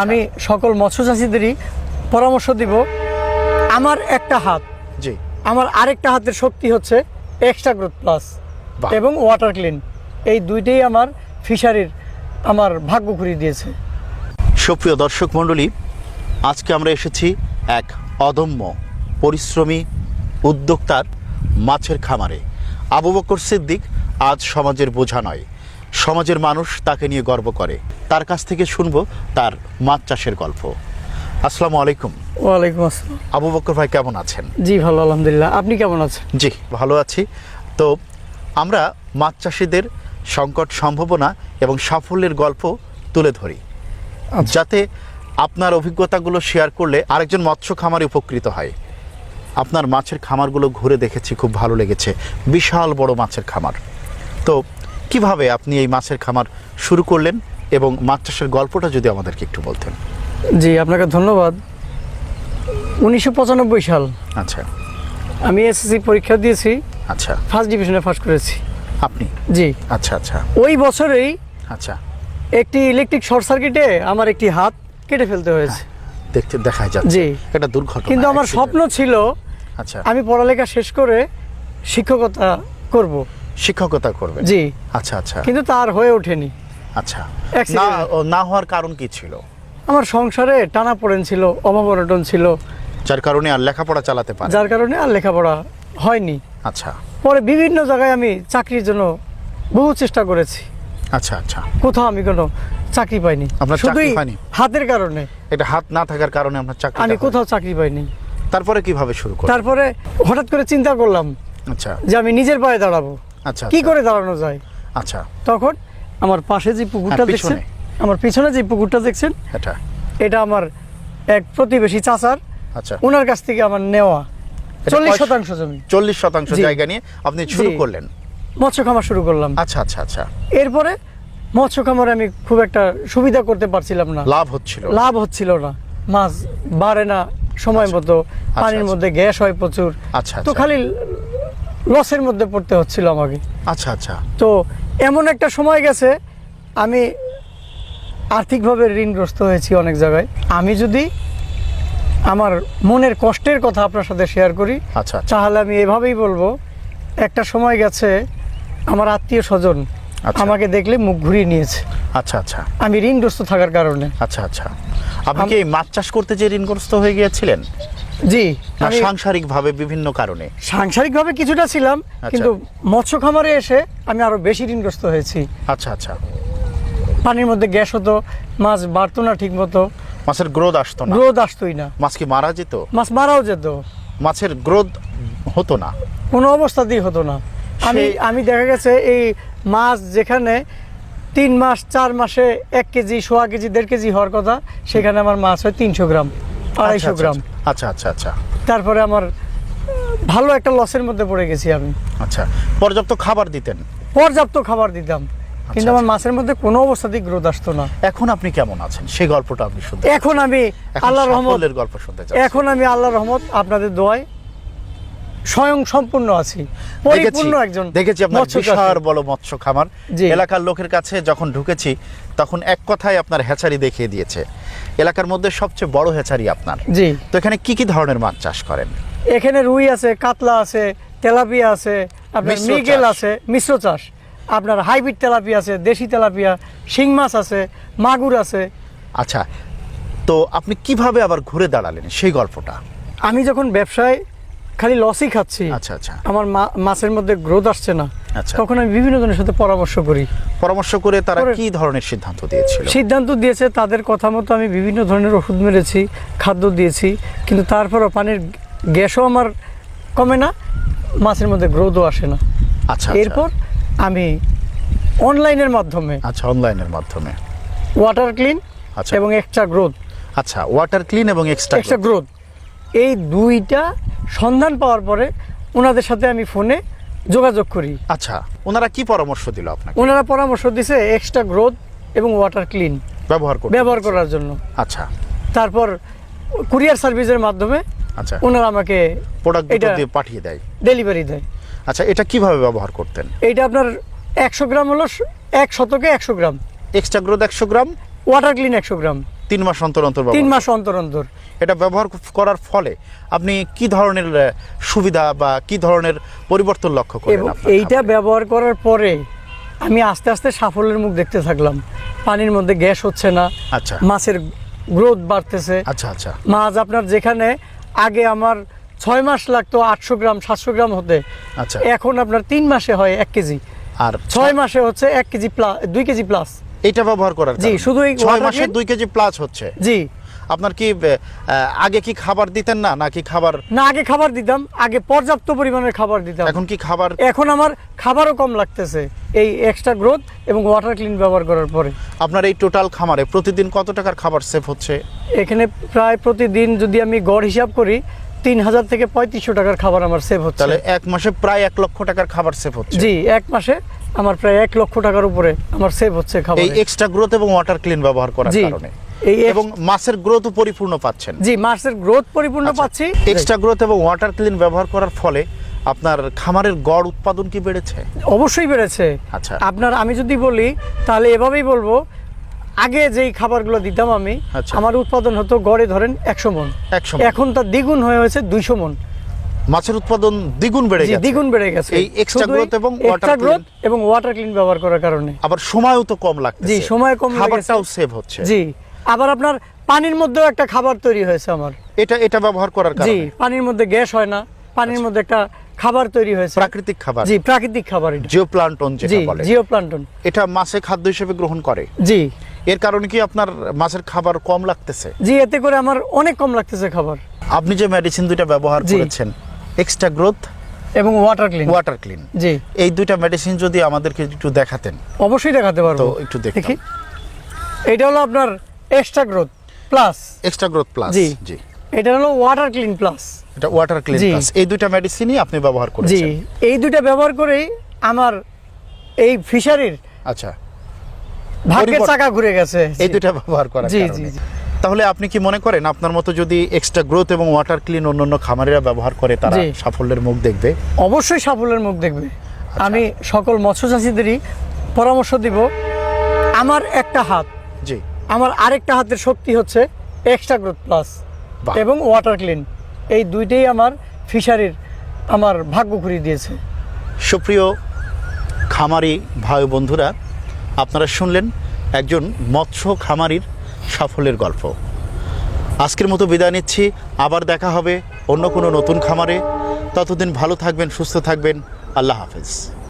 আমি সকল মৎস্য চাষিদেরই পরামর্শ দিব। আমার একটা হাত জি। আমার আরেকটা হাতের শক্তি হচ্ছে এক্সট্রা গ্রোথ প্লাস এবং ওয়াটার ক্লিন এই দুইটাই আমার ফিশারির আমার ভাগ্য ঘুরিয়ে দিয়েছে। সুপ্রিয় দর্শক মণ্ডলী আজকে আমরা এসেছি এক অদম্য পরিশ্রমী উদ্যোক্তার মাছের খামারে। আবু বকর সিদ্দিক আজ সমাজের বোঝা নয়। সমাজের মানুষ তাকে নিয়ে গর্ব করে। তার কাছ থেকে শুনব তার মাছ চাষের গল্প। আসসালামু আলাইকুম। ওয়ালাইকুম আসসালাম। আবু বকর ভাই কেমন আছেন? জি ভালো আলহামদুলিল্লাহ। আপনি কেমন আছেন? জি ভালো আছি। তো আমরা মাছ চাষিদের সংকট সম্ভাবনা এবং সাফল্যের গল্প তুলে ধরি। আচ্ছা। যাতে আপনার অভিজ্ঞতাগুলো শেয়ার করলে আরেকজন মৎস্য খামারে উপকৃত হয়। আপনার মাছের খামারগুলো ঘুরে দেখেছি খুব ভালো লেগেছে। বিশাল বড় মাছের খামার। তো কীভাবে আপনি এই মাছের খামার শুরু করলেন এবং মাছ চাষের গল্পটা যদি আমাদেরকে একটু বলতেন? জি আপনাকে ধন্যবাদ। উনিশশো পঁচানব্বই সাল আচ্ছা। আমি এসএসসি পরীক্ষা দিয়েছি। আচ্ছা। ফার্স্ট ডিভিশনে ফার্স্ট করেছি। আপনি? জি। আচ্ছা আচ্ছা। ওই বছরেই আচ্ছা। একটি ইলেকট্রিক শর্ট সার্কিটে আমার একটি হাত কেটে ফেলতে হয়েছে। দেখতে দেখা যাচ্ছে। জি। এটা দুর্ঘটনা কিন্তু আমার স্বপ্ন ছিল আচ্ছা। আমি পড়ালেখা শেষ করে শিক্ষকতা করব। শিক্ষকতা করবে। জি। আচ্ছা আচ্ছা। কিন্তু তার হয়ে ওঠেনি। আচ্ছা। না না হওয়ার কারণ কি ছিল? আমার সংসারে টানা পড়েন ছিল অভাব অনটন ছিল। যার কারণে আর লেখাপড়া চালাতে পারে যার কারণে আর লেখাপড়া হয়নি। আচ্ছা। পরে বিভিন্ন জায়গায় আমি চাকরির জন্য বহু চেষ্টা করেছি। আচ্ছা আচ্ছা। কোথাও আমি কোনো চাকরি পাইনি। আপনার চাকরি হয়নি? হাতের কারণে। এটা হাত না থাকার কারণে আপনার চাকরি আমি কোথাও চাকরি পাইনি। তারপরে কীভাবে শুরু করলেন? তারপরে হঠাৎ করে চিন্তা করলাম আচ্ছা। যে আমি নিজের পায়ে দাঁড়াবো। আচ্ছা কি আচ্ছা। করে দাঁড়ানো যায়? আচ্ছা। তখন আমার পাশে যে পুকুরটা হ্যাঁ, দেখছেন আমার পিছনে যে পুকুরটা দেখছেন এটা। এটা আমার এক প্রতিবেশী চাচার। আচ্ছা। ওনার কাছ থেকে আমার নেওয়া। চল্লিশ শতাংশ জমি। চল্লিশ শতাংশ জায়গা নিয়ে আপনি শুরু করলেন? মৎস্য খামার শুরু করলাম। আচ্ছা আচ্ছা আচ্ছা। এরপরে মৎস্য খামারে আমি খুব একটা সুবিধা করতে পারছিলাম না। লাভ হচ্ছিল? লাভ হচ্ছিল না। মাছ বাড়ে না সময় মতো পানির আচ্ছা। মধ্যে গ্যাস হয় প্রচুর। আচ্ছা তো আচ্ছা। খালি লসের মধ্যে পড়তে হচ্ছিল আমাকে। আচ্ছা আচ্ছা। তো এমন একটা সময় গেছে আমি আর্থিকভাবে ঋণগ্রস্ত হয়েছি অনেক জায়গায়। আমি যদি আমার মনের কষ্টের কথা আপনার সাথে শেয়ার করি আচ্ছা আচ্ছা। তাহলে আমি এভাবেই বলব একটা সময় গেছে আমার আত্মীয় স্বজন আচ্ছা। আমাকে দেখলে মুখ ঘুরিয়ে নিয়েছে। আচ্ছা আচ্ছা। আমি ঋণগ্রস্ত থাকার কারণে। আচ্ছা আচ্ছা। আপনি কি মাছ চাষ করতে যে ঋণগ্রস্ত হয়ে গিয়েছিলেন? জি সাংসারিক ভাবে বিভিন্ন কারণে। সাংসারিকভাবে কিছুটা ছিলাম আচ্ছা। কিন্তু মৎস্য খামারে এসে আমি আরও বেশি ঋণগ্রস্ত হয়েছি। আচ্ছা আচ্ছা। পানির মধ্যে গ্যাস হতো মাছ বাড়তো না ঠিক মতো মাছের গ্রোথ আসতো না। গ্রোথ আসতোই না। মাছ কি মারা যেত? মাছ মারাও যেত। মাছের গ্রোথ হতো না। কোনো অবস্থাতেই হতো না। আমি আমি দেখা গেছে এই মাছ যেখানে তিন মাস চার মাসে এক কেজি সোয়া কেজি দেড় কেজি হওয়ার কথা সেখানে আমার মাছ হয় তিনশো গ্রাম আড়াইশো আচ্ছা, গ্রাম। আচ্ছা আচ্ছা আচ্ছা। তারপরে আমার ভালো একটা লসের মধ্যে পড়ে গেছি আমি। আচ্ছা পর্যাপ্ত খাবার দিতেন? পর্যাপ্ত খাবার দিতাম। কিন্তু আমার আচ্ছা। মাছের মধ্যে কোনো অবস্থাতেই গ্রোথ আসতো না। এখন আপনি কেমন আছেন? সেই গল্পটা আপনি শুনতে এখন আমি আল্লাহ রহমত সাফল্যের গল্প শুনতে চাচ্ছি। এখন আমি আল্লাহ রহমত আপনাদের দোয়ায় স্বয়ং সম্পূর্ণ আছি। পরিপূর্ণ একজন দেখেছি আপনার মৎস্য বিশাল বড় মৎস্য খামার। এলাকার লোকের কাছে যখন ঢুকেছি তখন এক কথায় আপনার হ্যাচারি দেখিয়ে দিয়েছে। এলাকার মধ্যে সবচেয়ে বড় হেচারি আপনার? জি। তো এখানে কি কি ধরনের মাছ চাষ করেন? এখানে রুই আছে কাতলা আছে তেলাপিয়া আছে আপনার মিগেল আছে মিশ্র চাষ। আপনার হাইব্রিড তেলাপিয়া আছে দেশি তেলাপিয়া শিং মাছ আছে মাগুর আছে। আচ্ছা তো আপনি কীভাবে আবার ঘুরে দাঁড়ালেন? সেই গল্পটা। আমি যখন ব্যবসায় খালি লসই খাচ্ছি। আচ্ছা আচ্ছা। আমার মাছের মধ্যে গ্রোথ আসছে না। আচ্ছা। তখন আমি বিভিন্ন জনের সাথে পরামর্শ করি। পরামর্শ করে তারা কি ধরনের সিদ্ধান্ত দিয়েছিল? সিদ্ধান্ত দিয়েছে তাদের কথা মতো আমি বিভিন্ন ধরনের ওষুধ মেরেছি খাদ্য দিয়েছি কিন্তু তারপরও পানির গ্যাসও আমার কমে না মাছের মধ্যে গ্রোথও আসে না। আচ্ছা এরপর আমি অনলাইনের মাধ্যমে আচ্ছা অনলাইনের মাধ্যমে। ওয়াটার ক্লিন আচ্ছা। এবং এক্সট্রা গ্রোথ আচ্ছা ওয়াটার ক্লিন এবং এক্সট্রা এক্সট্রা গ্রোথ এই দুইটা সন্ধান পাওয়ার পরে ওনাদের সাথে আমি ফোনে যোগাযোগ করি। আচ্ছা ওনারা কি পরামর্শ দিল আপনাকে? ওনারা পরামর্শ দিছে এক্সট্রা গ্রোথ এবং ওয়াটার ক্লিন ব্যবহার করতে ব্যবহার করার জন্য। আচ্ছা। তারপর কুরিয়ার সার্ভিসের মাধ্যমে আচ্ছা। ওনারা আমাকে প্রোডাক্ট এটা- দিয়ে পাঠিয়ে দেয়। ডেলিভারি দেয়। আচ্ছা এটা কীভাবে ব্যবহার করতেন? এইটা আপনার একশো গ্রাম হলো এক শতকে একশো গ্রাম। এক্সট্রা গ্রোথ একশো গ্রাম? ওয়াটার ক্লিন একশো গ্রাম। তিন মাস অন্তর অন্তর তিন মাস অন্তর অন্তর। এটা ব্যবহার করার ফলে আপনি কি ধরনের সুবিধা বা কি ধরনের পরিবর্তন লক্ষ্য করেন এইটা ব্যবহার করার পরে আমি আস্তে আস্তে সাফল্যের মুখ দেখতে থাকলাম। পানির মধ্যে গ্যাস হচ্ছে না আচ্ছা। মাছের গ্রোথ বাড়তেছে। আচ্ছা আচ্ছা। মাছ আপনার যেখানে আগে আমার ছয় মাস লাগতো আটশো গ্রাম সাতশো গ্রাম হতে। আচ্ছা। এখন আপনার তিন মাসে হয় এক কেজি। আর ছয় মাসে হচ্ছে এক কেজি প্লাস দুই কেজি প্লাস এটা ব্যবহার করার জি, শুধু এই ছয় মাসে দুই কেজি প্লাস হচ্ছে। জি। আপনার কি আগে কি খাবার দিতেন না নাকি খাবার না আগে খাবার দিতাম আগে পর্যাপ্ত পরিমাণের খাবার দিতাম। এখন কি খাবার এখন আমার খাবারও কম লাগতেছে এই এক্সট্রা গ্রোথ এবং ওয়াটার ক্লিন ব্যবহার করার পরে। আপনার এই টোটাল খামারে প্রতিদিন কত টাকার খাবার সেভ হচ্ছে? এখানে প্রায় প্রতিদিন যদি আমি গড় হিসাব করি তিন হাজার থেকে পঁয়ত্রিশশো টাকার খাবার আমার সেভ হচ্ছে। তাহলে এক মাসে প্রায় এক লক্ষ টাকার খাবার সেভ হচ্ছে। জি এক মাসে আমার প্রায় এক লক্ষ টাকার উপরে আমার সেভ হচ্ছে খাবার। এই এক্সট্রা গ্রোথ এবং ওয়াটার ক্লিন ব্যবহার করার কারণে। এই এবং মাছের গ্রোথও পরিপূর্ণ পাচ্ছেন। জি মাছের গ্রোথ পরিপূর্ণ আচ্ছা। পাচ্ছি। এক্সট্রা গ্রোথ এবং ওয়াটার ক্লিন ব্যবহার করার ফলে আপনার খামারের গড় উৎপাদন কি বেড়েছে? অবশ্যই বেড়েছে। আচ্ছা। আপনার আমি যদি বলি তাহলে এভাবেই বলব আগে যেই খাবারগুলো দিতাম আমি আচ্ছা। আমার উৎপাদন হতো গড়ে ধরেন একশো মন। একশো এখন তার দ্বিগুণ হয়ে হয়েছে দুইশো মন। মাছের উৎপাদন দ্বিগুণ বেড়ে গেছে। দ্বিগুণ বেড়ে গেছে। এই extra growth এবং এক্সট্রা clean- গ্রোথ এবং ওয়াটার ক্লিন ব্যবহার করার কারণে। আবার সময়ও তো কম লাগছে জি, সময় কম খাবারটাও সেভ হচ্ছে। জি আবার আপনার পানির মধ্যেও একটা খাবার তৈরি হয়েছে আমার। এটা এটা ব্যবহার করার কারণে। জি পানির মধ্যে গ্যাস হয় না। পানির মধ্যে একটা খাবার তৈরি হয়েছে। প্রাকৃতিক খাবার। জি প্রাকৃতিক খাবার এটা। জিও প্লান্টন যেটা বলে। জিও প্লান্টন এটা মাছে খাদ্য হিসেবে গ্রহণ করে। জি। এর কারণে কি আপনার মাছের খাবার কম লাগতেছে? জি এতে করে আমার অনেক কম লাগতেছে খাবার। আপনি যে মেডিসিন দুইটা ব্যবহার। করেছেন এক্সট্রা গ্রোথ এবং ওয়াটার ক্লিন ওয়াটার ক্লিন জি। এই দুইটা মেডিসিন যদি আমাদেরকে একটু দেখাতেন। অবশ্যই দেখাতে পারব। একটু দেখি। এটা হলো আপনার extra growth plus extra growth plus জি। জি। এটা হলো ওয়াটার ক্লিন প্লাস এটা ওয়াটার ক্লিন প্লাস এই দুইটা মেডিসিনই আপনি ব্যবহার করেছেন। জি এই দুইটা ব্যবহার করেই আমার এই ফিশারির আচ্ছা। ভাগ্যের চাকা ঘুরে গেছে। এই দুইটা ব্যবহার করার জি, কারণে। জি, জি। তাহলে আপনি কি মনে করেন আপনার মতো যদি এক্সট্রা গ্রোথ এবং ওয়াটার ক্লিন অন্যান্য খামারিরা ব্যবহার করে তারা সাফল্যের মুখ দেখবে? অবশ্যই সাফল্যের মুখ দেখবে। আচ্ছা। আমি সকল মৎস্য চাষিদেরই পরামর্শ দিব আমার একটা হাত জি। আমার আরেকটা হাতের শক্তি হচ্ছে এক্সট্রা গ্রোথ প্লাস এবং ওয়াটার ক্লিন এই দুইটাই আমার ফিশারির আমার ভাগ্য ঘুরিয়ে দিয়েছে। সুপ্রিয় খামারি ভাই বন্ধুরা আপনারা শুনলেন একজন মৎস্য খামারির সাফল্যের গল্প। আজকের মতো বিদায় নিচ্ছি। আবার দেখা হবে অন্য কোনো নতুন খামারে। ততদিন ভালো থাকবেন, সুস্থ থাকবেন। আল্লাহ হাফেজ।